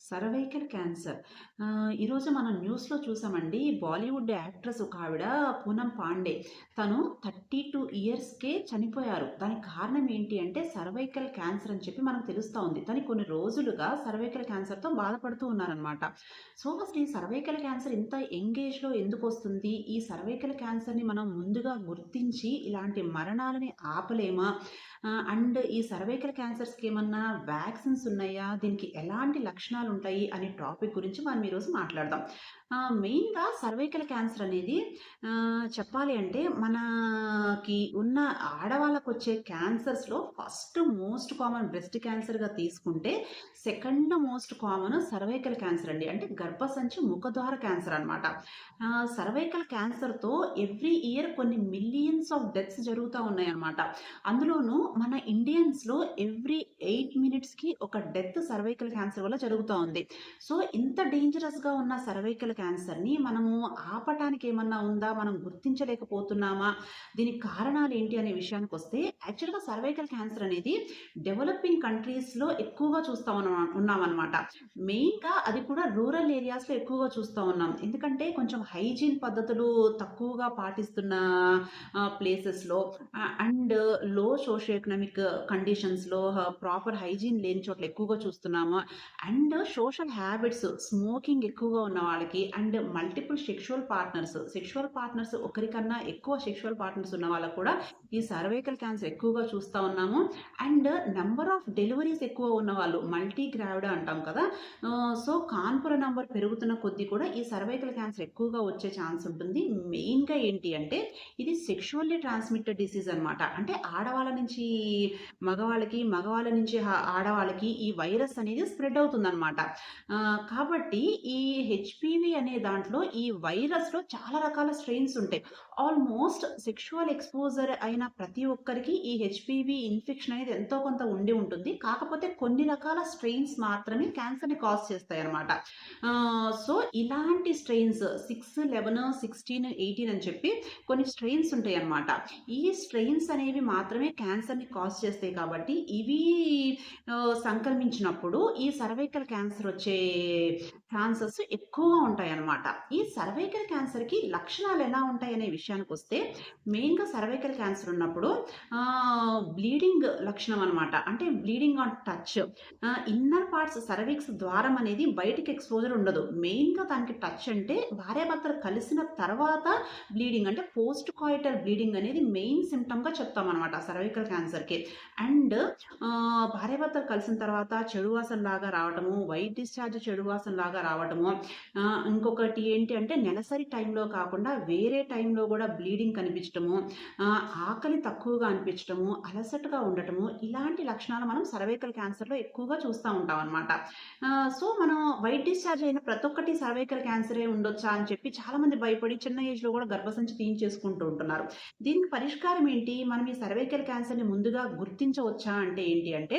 Cervical cancer. ఈరోజు మనం న్యూస్‌లో చూసామండి. బాలీవుడ్ యాక్ట్రెస్ ఒక ఆవిడ పూనమ్ పాండే. తను 32 ఇయర్స్‌కే చనిపోయారు. దానికి కారణం ఏంటి అంటే సర్వైకల్ క్యాన్సర్ అని చెప్పి మనకు తెలుస్తూ ఉంది. తను కొన్ని రోజులుగా సర్వైకల్ క్యాన్సర్‌తో బాధపడుతూ ఉన్నారనమాట. సో, అసలు ఈ సర్వైకల్ క్యాన్సర్ ఇంత ఎంగేజ్లో ఎందుకు వస్తుంది ఈ సర్వైకల్ క్యాన్సర్‌ని మనం ముందుగా గుర్తించి ఇలాంటి మరణాలని ఆపలేమా? అండ్ ఈ సర్వైకల్ క్యాన్సర్స్‌కి ఏమన్నా వ్యాక్సిన్స్ ఉన్నాయా? దీనికి ఎలాంటి లక్షణాలు ఉంటాయి అనే టాపిక్ గురించి మనం ఈరోజు మాట్లాడదాం. మెయిన్‌గా సర్వైకల్ క్యాన్సర్ అనేది చెప్పాలి అంటే మనకి ఉన్న ఆడవాళ్ళకొచ్చే క్యాన్సర్స్‌లో ఫస్ట్ మోస్ట్ కామన్ బ్రెస్ట్ క్యాన్సర్‌గా తీసుకుంటే second most common cervical cancer అండి. అంటే గర్భసంచి ముఖద్వార క్యాన్సర్ అనమాట. సర్వైకల్ క్యాన్సర్‌తో ఎవ్రీ ఇయర్ కొన్ని మిలియన్స్ ఆఫ్ డెత్స్ జరుగుతూ ఉన్నాయన్నమాట. అందులోనూ మన ఇండియన్స్‌లో ఎవ్రీ ఎయిట్ మినిట్స్‌కి ఒక డెత్ సర్వైకల్ క్యాన్సర్ వల్ల జరుగుతూ ఉంది. సో, ఇంత డేంజరస్‌గా ఉన్న సర్వైకల్ క్యాన్సర్‌ని మనము ఆపటానికి ఏమన్నా ఉందా? మనం గుర్తించలేకపోతున్నామా? దీనికి కారణాలు ఏంటి అనే విషయానికి వస్తే యాక్చువల్‌గా సర్వైకల్ క్యాన్సర్ అనేది డెవలపింగ్ కంట్రీస్‌లో ఎక్కువగా చూస్తూ ఉన్నాం ఉన్నామనమాట. మెయిన్‌గా అది కూడా రూరల్ ఏరియాస్‌లో ఎక్కువగా చూస్తూ ఉన్నాం. ఎందుకంటే కొంచెం హైజీన్ పద్ధతులు తక్కువగా పాటిస్తున్న ప్లేసెస్‌లో అండ్లో సోషియో ఎకనామిక్ కండిషన్స్‌లో ప్రాపర్ హైజీన్ లేని చోట్ల ఎక్కువగా చూస్తున్నాము. అండ్ సోషల్ హ్యాబిట్స్ స్మోకింగ్ ఎక్కువగా ఉన్న వాళ్ళకి and multiple sexual partners, sexual partners ఒకరికన్నా ఎక్కువ సెక్షువల్ పార్ట్నర్స్ ఉన్న వాళ్ళకు కూడా ఈ సర్వైకల్ క్యాన్సర్ ఎక్కువగా చూస్తూ ఉన్నాము. అండ్ నెంబర్ ఆఫ్ డెలివరీస్ ఎక్కువ ఉన్నవాళ్ళు మల్టీ గ్రావిడ్ అంటాం కదా! సో, కాన్పుర నంబర్ పెరుగుతున్న కొద్దీ కూడా ఈ సర్వైకల్ క్యాన్సర్ ఎక్కువగా వచ్చే ఛాన్స్ ఉంటుంది. మెయిన్‌గా ఏంటి అంటే ఇది సెక్షువల్లీ ట్రాన్స్‌మిటెడ్ డిసీజ్ అనమాట. అంటే ఆడవాళ్ళ నుంచి మగవాళ్ళకి, మగవాళ్ళ నుంచి ఆడవాళ్ళకి ఈ వైరస్ అనేది స్ప్రెడ్ అవుతుందన్నమాట కాబట్టి ఈ హెచ్పివి అనే దాంట్లో ఈ వైరస్‌లో చాలా రకాల స్ట్రెయిన్స్ ఉంటాయి. ఆల్మోస్ట్ సెక్షువల్ ఎక్స్‌పోజర్ అయిన ప్రతి ఒక్కరికి ఈ హెచ్పివి ఇన్ఫెక్షన్ అనేది ఎంతో కొంత ఉండి ఉంటుంది. కాకపోతే కొన్ని రకాల స్ట్రెయిన్స్ మాత్రమే క్యాన్సర్‌ని కాజ్ చేస్తాయి అనమాట సో, ఇలాంటి స్ట్రెయిన్స్ 6, 11, 16, 18 అని చెప్పి కొన్ని స్ట్రెయిన్స్ ఉంటాయి అనమాట ఈ స్ట్రెయిన్స్ అనేవి మాత్రమే క్యాన్సర్ క్యాన్సర్‌ని కాజ్ చేస్తాయి కాబట్టి ఇవి సంక్రమించినప్పుడు ఈ సర్వైకల్ క్యాన్సర్ వచ్చే ఛాన్సెస్ ఎక్కువగా ఉంటాయి అనమాట ఈ సర్వైకల్ క్యాన్సర్‌కి లక్షణాలు ఎలా ఉంటాయనే విషయానికొస్తే మెయిన్‌గా సర్వైకల్ క్యాన్సర్ ఉన్నప్పుడు బ్లీడింగ్ లక్షణం అనమాట. అంటే bleeding on touch. Inner parts cervix ద్వారం అనేది బయటికి ఎక్స్‌పోజర్ ఉండదు. మెయిన్‌గా దానికి టచ్ అంటే భార్యాభర్తలు కలిసిన తర్వాత బ్లీడింగ్ అంటే పోస్ట్ కాయిటల్ బ్లీడింగ్ అనేది మెయిన్ సింప్టమ్‌గా చెప్తామనమాట సర్వైకల్ క్యాన్సర్‌కి. అండ్ భార్యాభర్తలు కలిసిన తర్వాత చెడు వాసనలాగా రావటము, వైట్ డిశ్చార్జ్ చెడు వాసనలాగా రావటము. ఇంకొకటి ఏంటి అంటే నెలసరి టైంలో కాకుండా వేరే టైంలో కూడా బ్లీడింగ్ కనిపించటము, ఆకలి తక్కువగా అనిపించటము, అలసటగా ఉండటము ఇలాంటి లక్షణాలు మనం సర్వైకల్ క్యాన్సర్‌లో ఎక్కువగా చూస్తూ ఉంటాం అనమాట సో, మనం వైట్ డిశ్చార్జ్ అయిన ప్రతి ఒక్కటి సర్వైకల్ క్యాన్సరే ఉండొచ్చా అని చెప్పి చాలామంది భయపడి చిన్న ఏజ్‌లో కూడా గర్భసంచి తీయించేసుకుంటూ ఉంటున్నారు. దీనికి పరిష్కారం ఏంటి? మనం ఈ సర్వైకల్ క్యాన్సర్‌ని ముందుగా గుర్తించవచ్చా అంటే ఏంటి అంటే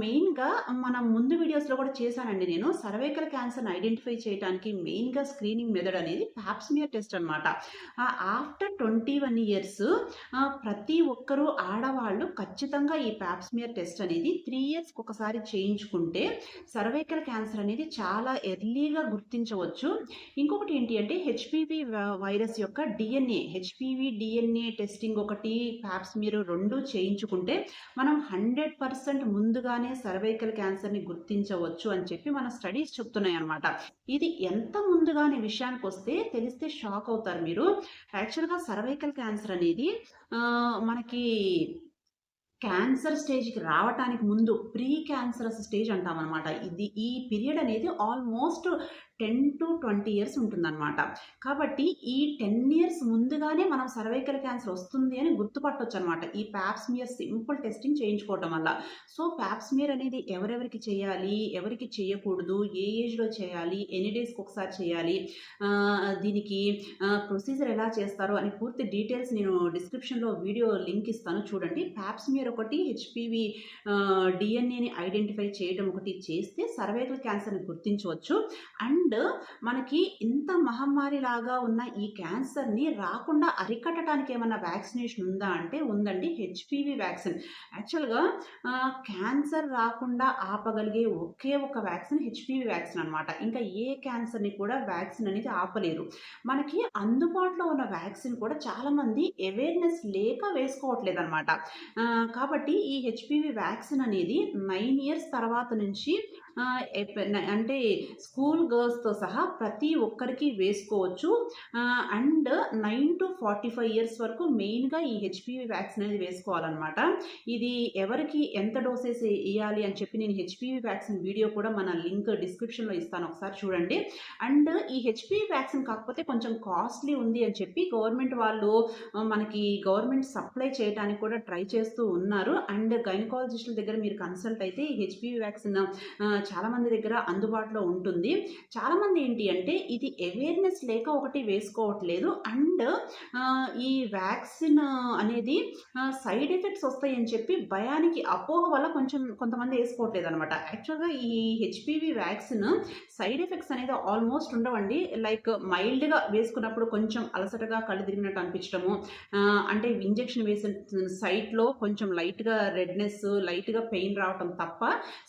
మెయిన్‌గా మనం ముందు వీడియోస్‌లో కూడా చేశానండి నేను. సర్వైకల్ క్యాన్సర్‌ని ఐడెంటిఫై చేయడానికి మెయిన్‌గా స్క్రీనింగ్ మెథడ్ అనేది పాప్స్మియర్ టెస్ట్ అనమాట. ఆఫ్టర్ ట్వంటీ వన్ ఇయర్స్ ప్రతి ఒక్కరు ఆడవాళ్ళు ఖచ్చితంగా ఈ పాప్స్మియర్ టెస్ట్ అనేది త్రీ ఇయర్స్‌కి ఒకసారి చేయించుకుంటే సర్వైకల్ క్యాన్సర్ అనేది చాలా ఎర్లీగా గుర్తించవచ్చు. ఇంకొకటి ఏంటి అంటే హెచ్పివి వైరస్ యొక్క డిఎన్ఏ హెచ్పివి డిఎన్ఏ టెస్టింగ్ ఒకటి, పాప్ స్మియర్ 2 చేయించుకుంటే మనం 100% ముందుగానే సర్వైకల్ క్యాన్సర్‌ని గుర్తించవచ్చు అని చెప్పి మన స్టడీస్ చెప్తున్నాయన్నమాట. ఇది ఎంత ముందుగానే విషయానికి వస్తే తెలిస్తే షాక్ అవుతారు మీరు. యాక్చువల్‌గా సర్వైకల్ క్యాన్సర్ అనేది మనకి క్యాన్సర్ స్టేజ్‌కి రావటానికి ముందు ప్రీ క్యాన్సరస్ స్టేజ్ అంటామనమాట. ఇది ఈ పీరియడ్ అనేది ఆల్మోస్ట్ 10-20 ఇయర్స్ ఉంటుందన్నమాట. కాబట్టి ఈ 10 ఇయర్స్ ముందుగానే మనం సర్వైకల్ క్యాన్సర్ వస్తుంది అని గుర్తుపట్టొచ్చనమాట. ఈ ప్యాప్స్మియర్ సింపుల్ టెస్టింగ్ చేయించుకోవటం వల్ల. సో, ప్యాప్స్మియర్ అనేది ఎవరెవరికి చేయాలి? ఎవరికి చేయకూడదు? ఏ ఏజ్‌లో చేయాలి? ఎన్ని డేస్‌కి ఒకసారి చేయాలి? దీనికి ప్రొసీజర్ ఎలా చేస్తారు? అని పూర్తి డీటెయిల్స్ నేను డిస్క్రిప్షన్‌లో వీడియో లింక్ ఇస్తాను చూడండి. ప్యాప్స్మియర్ ఒకటి, హెచ్పివి డిఎన్ఏని ఐడెంటిఫై చేయడం ఒకటి చేస్తే సర్వైకల్ క్యాన్సర్‌ని గుర్తించవచ్చు. అండ్ అండ్ మనకి ఇంత మహమ్మారి లాగా ఉన్న ఈ క్యాన్సర్ని రాకుండా అరికట్టడానికి ఏమన్నా వ్యాక్సినేషన్ ఉందా అంటే ఉందండి హెచ్పివి వ్యాక్సిన్ యాక్చువల్గా క్యాన్సర్ రాకుండా ఆపగలిగే ఒకే ఒక వ్యాక్సిన్ హెచ్పివి వ్యాక్సిన్ అనమాట ఇంకా ఏ క్యాన్సర్ని కూడా వ్యాక్సిన్ అనేది ఆపలేరు. మనకి అందుబాటులో ఉన్న వ్యాక్సిన్ కూడా చాలామంది అవేర్నెస్ లేక వేసుకోవట్లేదు అనమాట కాబట్టి ఈ హెచ్పివి వ్యాక్సిన్ అనేది నైన్ ఇయర్స్ తర్వాత నుంచి అంటే స్కూల్ గర్ల్స్తో సహా ప్రతి ఒక్కరికి వేసుకోవచ్చు. And nine to forty five years వరకు మెయిన్గా ఈ హెచ్పివి వ్యాక్సిన్ అనేది వేసుకోవాలన్నమాట. ఇది ఎవరికి ఎంత డోసెస్ ఇవ్వాలి అని చెప్పి నేను హెచ్పివి వ్యాక్సిన్ వీడియో కూడా మన లింక్ డిస్క్రిప్షన్లో ఇస్తాను ఒకసారి చూడండి. అండ్ ఈ హెచ్పివి వ్యాక్సిన్ కాకపోతే కొంచెం కాస్ట్లీ ఉంది అని చెప్పి గవర్నమెంట్ వాళ్ళు మనకి గవర్నమెంట్ సప్లై చేయడానికి కూడా ట్రై చేస్తూ ఉన్నారు. అండ్ గైనకాలజిస్టుల దగ్గర మీరు కన్సల్ట్ అయితే ఈ హెచ్పివి వ్యాక్సిన్ చాలామంది దగ్గర అందుబాటులో ఉంటుంది. చాలామంది ఏంటి అంటే ఇది అవేర్నెస్ లేక ఒకటి వేసుకోవట్లేదు. అండ్ ఈ వ్యాక్సిన్ అనేది సైడ్ ఎఫెక్ట్స్ వస్తాయని చెప్పి భయానికి అపోహ వల్ల కొంచెం కొంతమంది వేసుకోవట్లేదు అనమాట యాక్చువల్గా ఈ హెచ్పివి వ్యాక్సిన్ సైడ్ ఎఫెక్ట్స్ అనేది ఆల్మోస్ట్ ఉండవండి. లైక్ మైల్డ్గా వేసుకున్నప్పుడు కొంచెం అలసటగా కళ్ళు తిరిగినట్టు అనిపించడము అంటే ఇంజెక్షన్ వేసిన సైట్లో కొంచెం లైట్గా రెడ్నెస్ లైట్గా పెయిన్ రావటం తప్ప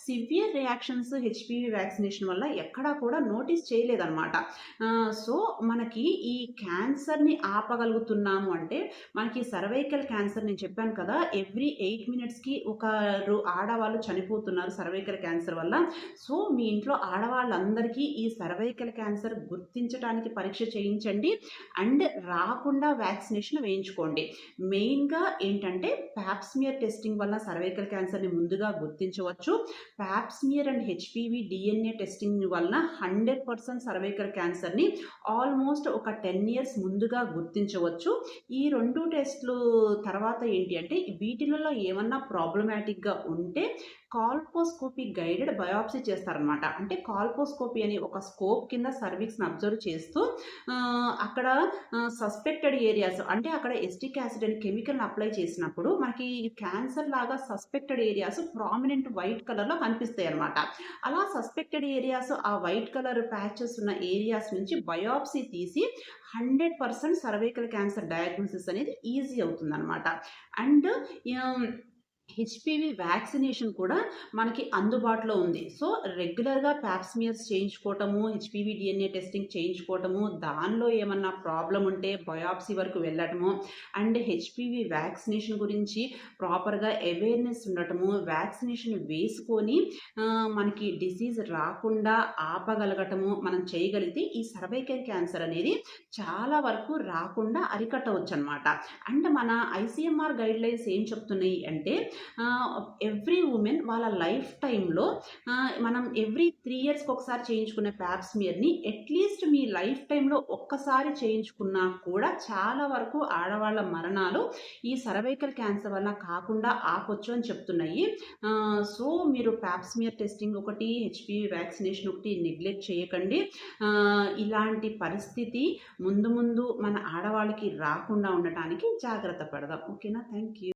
సివియర్ రియాక్షన్స్ హెచ్పివి వ్యాక్సినేషన్ వల్ల ఎక్కడా కూడా నోటీస్ చేయలేదన్నమాట. సో మనకి ఈ క్యాన్సర్ని ఆపగలుగుతున్నాము అంటే మనకి సర్వైకల్ క్యాన్సర్ నేను చెప్పాను కదా ఎవ్రీ ఎయిట్ మినిట్స్కి ఒకరు ఆడవాళ్ళు చనిపోతున్నారు సర్వైకల్ క్యాన్సర్ వల్ల. సో మీ ఇంట్లో ఆడవాళ్ళందరికీ ఈ సర్వైకల్ క్యాన్సర్ గుర్తించడానికి పరీక్ష చేయించండి. అండ్ రాకుండా వ్యాక్సినేషన్ వేయించుకోండి. మెయిన్గా ఏంటంటే ప్యాప్స్మియర్ టెస్టింగ్ వల్ల సర్వైకల్ క్యాన్సర్ని ముందుగా గుర్తించవచ్చు. Pap smear and HPV DNA testing వలన హండ్రెడ్ పర్సెంట్ సర్వైకల్ క్యాన్సర్ని ఆల్మోస్ట్ ఒక టెన్ ఇయర్స్ ముందుగా గుర్తించవచ్చు. ఈ రెండు టెస్ట్లు తర్వాత ఏంటి అంటే వీటిలలో ఏమన్నా ప్రాబ్లమాటిక్గా ఉంటే కాల్పోస్కోపీ గైడెడ్ బయాప్సీ చేస్తారనమాట అంటే కాల్పోస్కోపీ అని ఒక స్కోప్ కింద సర్వీక్స్ని అబ్జర్వ్ చేస్తూ అక్కడ సస్పెక్టెడ్ ఏరియాస్ అంటే అక్కడ ఎస్టిక్ యాసిడ్ అని కెమికల్ని అప్లై చేసినప్పుడు మనకి క్యాన్సర్ లాగా సస్పెక్టెడ్ ఏరియాస్ ప్రామినెంట్ వైట్ కలర్లో కనిపిస్తాయి అనమాట అలా సస్పెక్టెడ్ ఏరియాస్ ఆ వైట్ కలర్ ప్యాచెస్ ఉన్న ఏరియాస్ నుంచి బయాప్సీ తీసి hundred percent cervical cancer diagnosis అనేది ఈజీ అవుతుందన్నమాట. అండ్ హెచ్పివి వ్యాక్సినేషన్ కూడా మనకి అందుబాటులో ఉంది. సో రెగ్యులర్గా ప్యాప్స్మియర్స్ చేయించుకోవటము హెచ్పివి డిఎన్ఏ టెస్టింగ్ చేయించుకోవటము దానిలో ఏమన్నా ప్రాబ్లం ఉంటే బయాప్సీ వరకు వెళ్ళటము అండ్ హెచ్పివి వ్యాక్సినేషన్ గురించి ప్రాపర్గా అవేర్నెస్ ఉండటము వ్యాక్సినేషన్ వేసుకొని మనకి డిసీజ్ రాకుండా ఆపగలగటము మనం చేయగలిగితే ఈ సర్వైకల్ క్యాన్సర్ అనేది చాలా వరకు రాకుండా అరికట్టవచ్చు అనమాట అండ్ మన ఐసీఎంఆర్ గైడ్ లైన్స్ ఏం చెప్తున్నాయి అంటే ఎవ్రీ ఉమెన్ వాళ్ళ లైఫ్ టైంలో మనం ఎవ్రీ త్రీ ఇయర్స్కి ఒకసారి చేయించుకునే ప్యాప్స్మియర్ని అట్లీస్ట్ మీ లైఫ్ టైంలో ఒక్కసారి చేయించుకున్నా కూడా చాలా వరకు ఆడవాళ్ళ మరణాలు ఈ సర్వైకల్ క్యాన్సర్ వల్ల కాకుండా ఆపొచ్చు అని చెప్తున్నాయి. సో మీరు ప్యాప్స్మియర్ టెస్టింగ్ ఒకటి హెచ్పివి వ్యాక్సినేషన్ ఒకటి నెగ్లెక్ట్ చేయకండి. ఇలాంటి పరిస్థితి ముందు ముందు మన ఆడవాళ్ళకి రాకుండా ఉండటానికి జాగ్రత్త పడదాం. ఓకేనా? Thank you